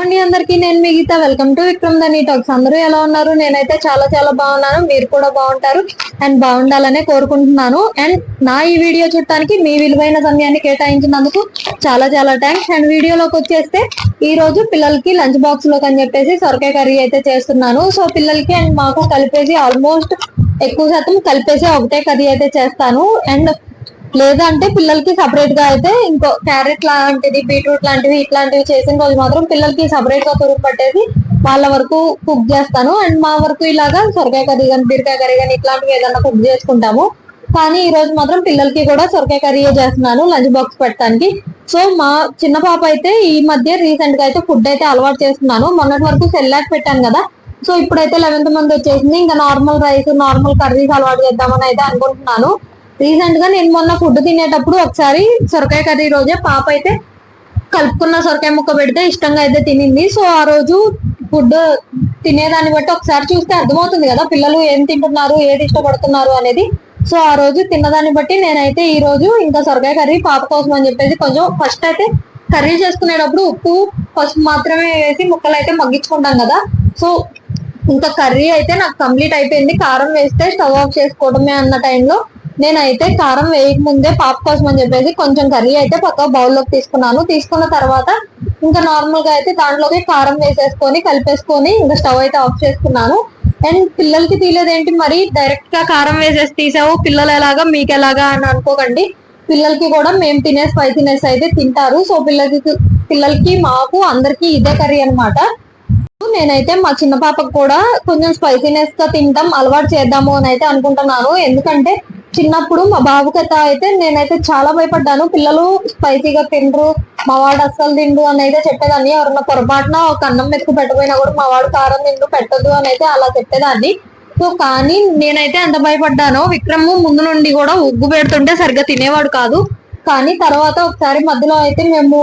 అండి అందరికి నేను మీ గీత. వెల్కమ్ టు విక్రమ్ దని టాక్స్ అందరూ ఎలా ఉన్నారు? నేనైతే చాలా చాలా బాగున్నాను. మీరు కూడా బాగుంటారు అండ్ బాగుండాలనే కోరుకుంటున్నాను. అండ్ నా ఈ వీడియో చూడటానికి మీ విలువైన సమయాన్ని కేటాయించినందుకు చాలా చాలా థ్యాంక్స్ అండ్ వీడియోలోకి వచ్చేస్తే ఈ రోజు పిల్లలకి లంచ్ బాక్స్లోకి అని చెప్పేసి సొరకాయ కర్రీ అయితే చేస్తున్నాను. సో పిల్లలకి అండ్ మాకు కలిపేసి ఆల్మోస్ట్ ఎక్కువ శాతం కలిపేసి ఒకటే కర్రీ అయితే చేస్తాను. అండ్ లేదంటే పిల్లలకి సపరేట్గా అయితే ఇంకో క్యారెట్ లాంటిది బీట్రూట్ లాంటివి ఇట్లాంటివి చేసిన రోజు మాత్రం పిల్లలకి సపరేట్గా తురుగు పట్టేసి వాళ్ళ వరకు కుక్ చేస్తాను. అండ్ మా వరకు ఇలాగా సొరకాయ కర్రీ కానీ బీరకాయ కర్రీ కానీ ఇట్లాంటివి ఏదన్నా కుక్ చేసుకుంటాము. కానీ ఈ రోజు మాత్రం పిల్లలకి కూడా సొరకాయ కర్రీ చేస్తున్నాను లంచ్ బాక్స్ పెట్టడానికి. సో మా చిన్న పాప అయితే ఈ మధ్య రీసెంట్గా అయితే ఫుడ్ అయితే అలవాటు చేస్తున్నాను. మొన్నటి వరకు సెల్లాక్ పెట్టాను కదా. సో ఇప్పుడైతే లెవెన్త్ మంత్ వచ్చేసింది. ఇంకా నార్మల్ రైస్ నార్మల్ కర్రీస్ అలవాటు చేద్దామని అయితే అనుకుంటున్నాను. రీసెంట్గా నేను మొన్న ఫుడ్ తినేటప్పుడు ఒకసారి సొరకాయ కర్రీ రోజే పాప అయితే కలుపుకున్న సొరకాయ ముక్క పెడితే ఇష్టంగా అయితే తినింది. సో ఆ రోజు ఫుడ్ తినేదాన్ని బట్టి ఒకసారి చూస్తే అర్థమవుతుంది కదా పిల్లలు ఏం తింటున్నారు ఏది ఇష్టపడుతున్నారు అనేది. సో ఆ రోజు తిన్నదాన్ని బట్టి నేనైతే ఈ రోజు ఇంకా సొరకాయ కర్రీ పాప కోసం అని చెప్పేసి కొంచెం ఫస్ట్ అయితే కర్రీ చేసుకునేటప్పుడు ఉప్పు పసుపు మాత్రమే వేసి ముక్కలు అయితే మగ్గించుకుంటాం కదా. సో ఇంకా కర్రీ అయితే నాకు కంప్లీట్ అయిపోయింది. కారం వేస్తే స్టవ్ ఆఫ్ చేసుకోవడమే అన్న టైంలో నేనైతే కారం వేయక ముందే పాప కోసం అని చెప్పేసి కొంచెం కర్రీ అయితే పక్క బౌల్లోకి తీసుకున్నాను. తీసుకున్న తర్వాత ఇంకా నార్మల్గా అయితే దాంట్లోకి కారం వేసేసుకొని కలిపేసుకొని ఇంకా స్టవ్ అయితే ఆఫ్ చేసుకున్నాను. అండ్ పిల్లలకి తీయలేదేంటి మరి? డైరెక్ట్గా కారం వేసేసి తీసావు. పిల్లలు ఎలాగా? మీకు ఎలాగా అని అనుకోకండి. పిల్లలకి కూడా మేము తినే స్పైసీనెస్ అయితే తింటారు. సో పిల్లలకి పిల్లలకి మాకు అందరికి ఇదే కర్రీ అనమాట నేనైతే మా చిన్న పాపకు కూడా కొంచెం స్పైసీనెస్గా తింటాం అలవాటు చేద్దాము అని అయితే అనుకుంటున్నాను. ఎందుకంటే చిన్నప్పుడు మా బాబుకైతే అయితే నేనైతే చాలా భయపడ్డాను. పిల్లలు స్పైసీగా తిండ్రు. మా వాడు అస్సలు తిండు అని అయితే చెప్పేదాన్ని. ఎవరన్నా పొరపాటున ఒక అన్నం మెతుకు పెట్టపోయినా కూడా మా వాడు కారం తిండు పెట్టదు అని అయితే అలా చెప్పేదాన్ని. సో కానీ నేనైతే ఎంత భయపడ్డానో. విక్రమ్ ముందు నుండి కూడా ఉగ్గు పెడుతుంటే సరిగ్గా తినేవాడు కాదు. కానీ తర్వాత ఒకసారి మధ్యలో అయితే మేము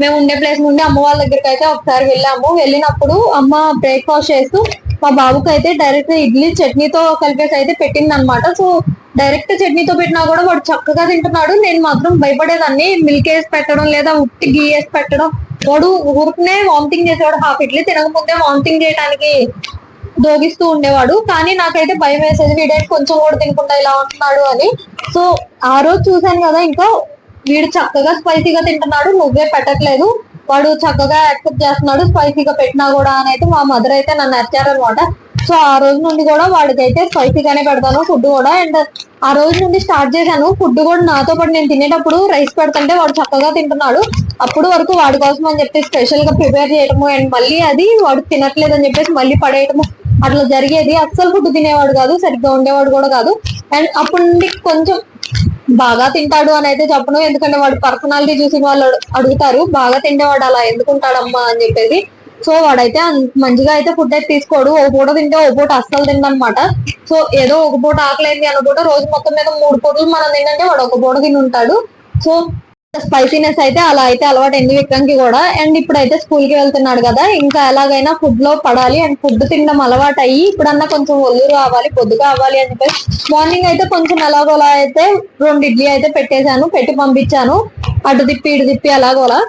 మేము ఉండే ప్లేస్ నుండి అమ్మ వాళ్ళ దగ్గరికి అయితే ఒకసారి వెళ్ళాము. వెళ్ళినప్పుడు అమ్మ బ్రేక్ఫాస్ట్ చేస్తూ మా బాబుకి అయితే డైరెక్ట్ ఇడ్లీ చట్నీతో కలిపేసి అయితే పెట్టింది అనమాట సో డైరెక్ట్ చట్నీతో పెట్టినా కూడా వాడు చక్కగా తింటున్నాడు. నేను మాత్రం భయపడేదాన్ని. మిల్క్ వేసి పెట్టడం లేదా ఉట్టి గీ వేసి పెట్టడం. వాడు ఊరికనే వామిటింగ్ చేసేవాడు. హాఫ్ ఇడ్లీ తినకముందే వామిటింగ్ చేయడానికి దోగిస్తూ ఉండేవాడు. కానీ నాకైతే భయం వేసేది వీడే కొంచెం కూడా తినకుండా ఇలా ఉంటున్నాడు అని. సో ఆ రోజు చూశాను కదా ఇంకా వీడు చక్కగా స్పైసీగా తింటున్నాడు. నువ్వే పెట్టట్లేదు. వాడు చక్కగా యాక్సెప్ట్ చేస్తున్నాడు స్పైసీగా పెట్టినా కూడా అని అయితే మా మదర్ అయితే నన్ను నచ్చారనమాట సో ఆ రోజు నుండి కూడా వాడికైతే స్పైసీగానే పెడతాను ఫుడ్ కూడా. అండ్ ఆ రోజు నుండి స్టార్ట్ చేశాను. ఫుడ్ కూడా నాతో పాటు నేను తినేటప్పుడు రైస్ పెడుతుంటే వాడు చక్కగా తింటున్నాడు. అప్పుడు వరకు వాడి కోసం అని చెప్పి స్పెషల్గా ప్రిపేర్ చేయడము అండ్ మళ్ళీ అది వాడు తినట్లేదు అని చెప్పేసి మళ్ళీ పడేయటము అట్లా జరిగేది. అస్సలు ఫుడ్ తినేవాడు కాదు సరిగ్గా ఉండేవాడు కూడా కాదు. అండ్ అప్పటి నుండి కొంచెం బాగా తింటాడు అని అయితే చెప్పను. ఎందుకంటే వాడు పర్సనాలిటీ చూసి వాళ్ళు అడుగుతారు. బాగా తింటేవాడు అలా ఎందుకుంటాడమ్మా అని చెప్పేసి. సో వాడైతే మంచిగా అయితే ఫుడ్ అయితే తీసుకోడు. ఒక పూట తింటే ఒక పూట అస్సలు తిందనమాట సో ఏదో ఒక పూట ఆకలేంది అన్న పూట రోజు మొత్తం మీద మూడు పూటలు మనం తింటే వాడు ఒక పూట తిని ఉంటాడు సో స్పైసీనెస్ అయితే అలా అయితే అలవాటు అయింది విక్రమ్కి కూడా. అండ్ ఇప్పుడైతే స్కూల్కి వెళ్తున్నాడు కదా. ఇంకా ఎలాగైనా ఫుడ్లో పడాలి అండ్ ఫుడ్ తినడం అలవాటు అయ్యి ఇప్పుడన్నా కొంచెం ఒళ్ళు రావాలి పొద్దు కావాలి అని చెప్పేసి మార్నింగ్ అయితే కొంచెం ఎలాగోలా అయితే రెండు ఇడ్లీ అయితే పెట్టేశాను పెట్టి పంపించాను. అటు తిప్పి ఇటు తిప్పి ఎలాగోలా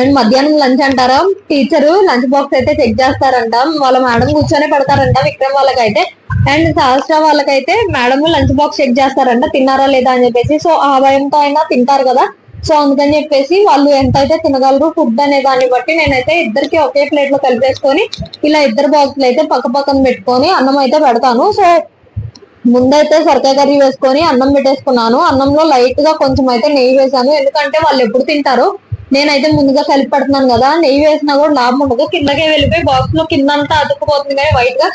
అండ్ మధ్యాహ్నం లంచ్ అంటారా? టీచర్ లంచ్ బాక్స్ అయితే చెక్ చేస్తారంట. వాళ్ళ మేడం కూర్చొని పెడతారంట విక్రమ్ వాళ్ళకైతే. అండ్ సహస్ర వాళ్ళకైతే మేడం లంచ్ బాక్స్ చెక్ చేస్తారంట. తిన్నారా లేదా అని చెప్పేసి. సో ఆ భయంతో అయినా తింటారు కదా. సో అందుకని చెప్పేసి వాళ్ళు ఎంత అయితే తినగలరు ఫుడ్ అనే దాన్ని బట్టి నేనైతే ఇద్దరికి ఒకే ప్లేట్లో కలిపేసుకొని ఇలా ఇద్దరు బాక్సులు అయితే పక్క పక్కన పెట్టుకొని అన్నం అయితే పెడతాను. సో ముందైతే సొరకాయ కర్రీ వేసుకొని అన్నం పెట్టేసుకున్నాను. అన్నంలో లైట్గా కొంచెం అయితే నెయ్యి వేసాను. ఎందుకంటే వాళ్ళు ఎప్పుడు తింటారు. నేనైతే ముందుగా కలిపి పెడుతున్నాను కదా. నెయ్యి వేసినా కూడా లాభం ఉండదు. కిందకే వెళ్ళిపోయి బాక్స్లో కింద అంతా అతుక్కుపోతుంది కానీ వైట్గా.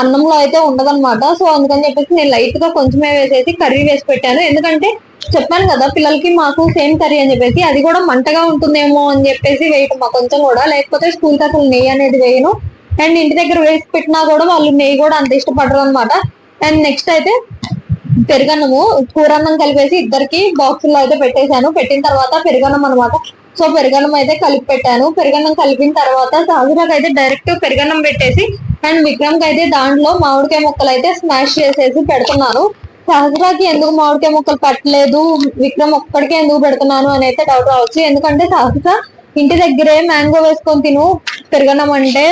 అన్నంలో అయితే ఉండదన్నమాట. సో అందుకని చెప్పేసి నేను లైట్గా కొంచెమే వేసేసి కర్రీ వేసి పెట్టాను. ఎందుకంటే చెప్పాను కదా పిల్లలకి మాకు సేమ్ కర్రీ అని చెప్పేసి అది కూడా మంటగా ఉంటుందేమో అని చెప్పేసి వేయటం మా కొంచెం కూడా లేకపోతే స్కూల్కి అసలు నెయ్యి అనేది వేయను. అండ్ ఇంటి దగ్గర వేసి పెట్టినా కూడా వాళ్ళు నెయ్యి కూడా అంత ఇష్టపడరు అనమాట అండ్ నెక్స్ట్ అయితే పెరుగన్నము కూరన్నం కలిపేసి ఇద్దరికి బాక్సుల్లో అయితే పెట్టేశాను. పెట్టిన తర్వాత పెరుగన్నం అనమాట సో పెరుగన్నం అయితే కలిపి పెట్టాను. పెరుగన్నం కలిపిన తర్వాత సహజరాకి అయితే డైరెక్ట్ పెరుగన్నం పెట్టేసి అండ్ విక్రమ్ అయితే దాంట్లో మామిడికాయ ముక్కలు అయితే స్మాష్ చేసేసి పెడుతున్నాను. సహజరాకి ఎందుకు మామిడికాయ ముక్కలు పట్టలేదు? విక్రమ్ ఒక్కడికే ఎందుకు పెడుతున్నాను అని అయితే డౌట్ రావచ్చు. ఎందుకంటే సహజ ఇంటి దగ్గరే మ్యాంగో వేసుకొని తిను పెరగనం అంటే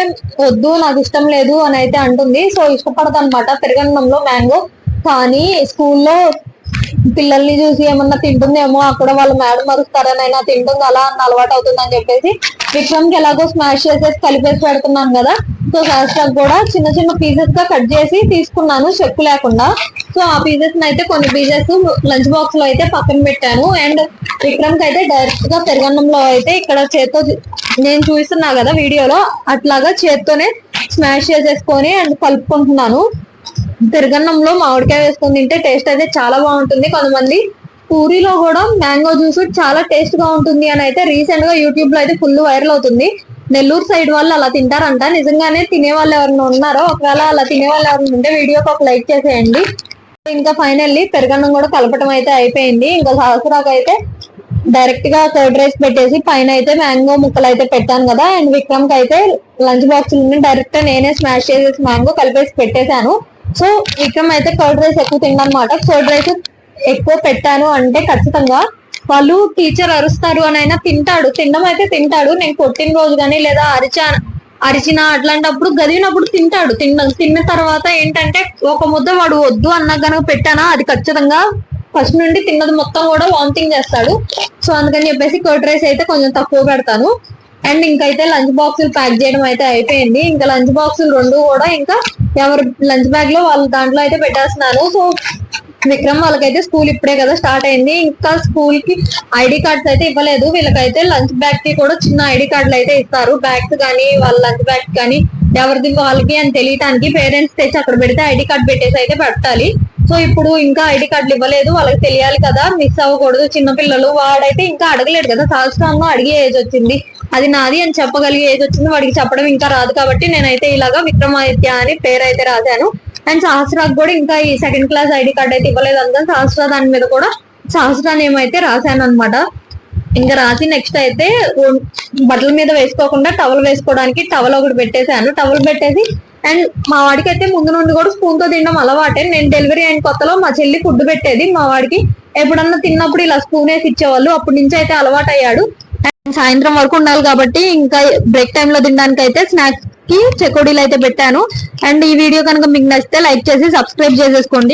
వద్దు నాకు ఇష్టం లేదు అని అయితే అంటుంది. సో ఇష్టపడదు అనమాట పెరగనంలో మ్యాంగో కానీ స్కూల్లో పిల్లల్ని చూసి ఏమన్నా తింటుందేమో అక్కడ వాళ్ళు మేడం మరుస్తారనైనా తింటుంది అలా అన్న అలవాటు అవుతుందని చెప్పేసి విక్రమ్కి ఎలాగో స్మాష్ చేసేసి కలిపేసి పెడుతున్నాను కదా. సో సహస్రాకు కూడా చిన్న చిన్న పీసెస్గా కట్ చేసి తీసుకున్నాను చెక్కు లేకుండా. సో ఆ పీసెస్ అయితే కొన్ని పీసెస్ లంచ్ బాక్స్లో అయితే పక్కన పెట్టాను. అండ్ విక్రమ్కి అయితే డైరెక్ట్గా పెరుగన్నంలో అయితే ఇక్కడ చేత్తో నేను చూస్తున్నా కదా వీడియోలో అట్లాగా చేత్తోనే స్మాష్ చేసేసుకొని అండ్ కలుపుకుంటున్నాను. పెరుగన్నంలో మామిడికాయ వేసుకొని తింటే టేస్ట్ అయితే చాలా బాగుంటుంది. కొంతమంది పూరిలో కూడా మ్యాంగో జ్యూస్ చాలా టేస్ట్గా ఉంటుంది అని అయితే రీసెంట్గా యూట్యూబ్లో అయితే ఫుల్ వైరల్ అవుతుంది. నెల్లూరు సైడ్ వాళ్ళు అలా తింటారంట. నిజంగానే తినే వాళ్ళు ఎవరైనా ఉన్నారో ఒకవేళ అలా తినే వాళ్ళు ఎవరైనా ఉంటే వీడియోకి ఒక లైక్ చేసేయండి. ఇంకా ఫైనల్లీ పెరుగన్నం కూడా కలపటం అయితే అయిపోయింది. ఇంకా సహస్రాకు అయితే డైరెక్ట్గా కర్డ్ రైస్ పెట్టేసి పైన అయితే మ్యాంగో ముక్కలు అయితే పెట్టాను కదా. అండ్ విక్రమ్కి అయితే లంచ్ బాక్స్ డైరెక్ట్ నేనే స్మాష్ చేసేసి మ్యాంగో కలిపేసి పెట్టేశాను. సో విక్రమ్ అయితే కర్డ్ రైస్ ఎక్కువ తిండనమాట కర్డ్ రైస్ ఎక్కువ పెట్టాను అంటే ఖచ్చితంగా వాళ్ళు టీచర్ అరుస్తారు అని అయినా తింటాడు. తినడం అయితే తింటాడు. నేను పుట్టినరోజు కానీ లేదా అరిచా అరిచిన అట్లాంటప్పుడు గదివినప్పుడు తింటాడు. తిన్న తిన్న తర్వాత ఏంటంటే ఒక ముద్ద వాడు వద్దు అన్నా కనుక పెట్టానా అది ఖచ్చితంగా ఫస్ట్ నుండి తిన్నది మొత్తం కూడా వామిటింగ్ చేస్తాడు. సో అందుకని చెప్పేసి కర్డ్ రైస్ అయితే కొంచెం తక్కువ పెడతాను. అండ్ ఇంకైతే లంచ్ బాక్సులు ప్యాక్ చేయడం అయితే అయిపోయింది. ఇంకా లంచ్ బాక్సులు రెండు కూడా ఇంకా ఎవరు లంచ్ బ్యాగ్లో వాళ్ళ దాంట్లో అయితే పెట్టేస్తున్నాను సో విక్రమ్ వాళ్ళకైతే స్కూల్ ఇప్పుడే కదా స్టార్ట్ అయింది. ఇంకా స్కూల్కి ఐడి కార్డ్స్ అయితే ఇవ్వలేదు. వీళ్ళకైతే లంచ్ బ్యాగ్కి కూడా చిన్న ఐడి కార్డులు అయితే ఇస్తారు. బ్యాగ్స్ కానీ వాళ్ళ లంచ్ బ్యాగ్ కానీ ఎవరిది వాళ్ళకి అని తెలియటానికి పేరెంట్స్ తెచ్చి అక్కడ పెడితే ఐడి కార్డ్ పెట్టేసి అయితే పెట్టాలి. సో ఇప్పుడు ఇంకా ఐడి కార్డులు ఇవ్వలేదు. వాళ్ళకి తెలియాలి కదా మిస్ అవ్వకూడదు. చిన్న పిల్లలు వాడైతే ఇంకా అడగలేడు కదా. సంవత్సరంలో అడిగే ఏజ్ వచ్చింది. అది నాది అని చెప్పగలిగే ఏది వచ్చిందో వాడికి చెప్పడం ఇంకా రాదు కాబట్టి నేనైతే ఇలాగా విక్రమాదిత్య అని పేరు అయితే రాశాను. అండ్ సహస్రాకు కూడా ఇంకా ఈ సెకండ్ క్లాస్ ఐడి కార్డ్ అయితే ఇవ్వలేదు. అందుకని సహస్ర దాని మీద కూడా సహస్ర నేమ్ అయితే రాశాను అనమాట ఇంకా రాసి నెక్స్ట్ అయితే బట్టల మీద వేసుకోకుండా టవల్ వేసుకోవడానికి టవల్ ఒకటి పెట్టేశాను. టవల్ పెట్టేసి అండ్ మా వాడికి అయితే ముందు నుండి కూడా స్పూన్తో తినడం అలవాటే. నేను డెలివరీ అయిన కొత్తలో మా చెల్లి ఫుడ్ పెట్టేది. మా వాడికి ఎప్పుడన్నా తిన్నప్పుడు ఇలా స్పూన్ వేసి ఇచ్చేవాళ్ళు. అప్పటి నుంచి అయితే అలవాటు అయ్యాడు సాయంత్రం వరకు ఉండాలి కాబట్టి ఇంకా బ్రేక్ టైమ్లో తినడానికి అయితే స్నాక్స్కి చెకోడీలు అయితే పెట్టాను. అండ్ ఈ వీడియో కనుక మీకు నచ్చితే లైక్ చేసి సబ్స్క్రైబ్ చేసేసుకోండి.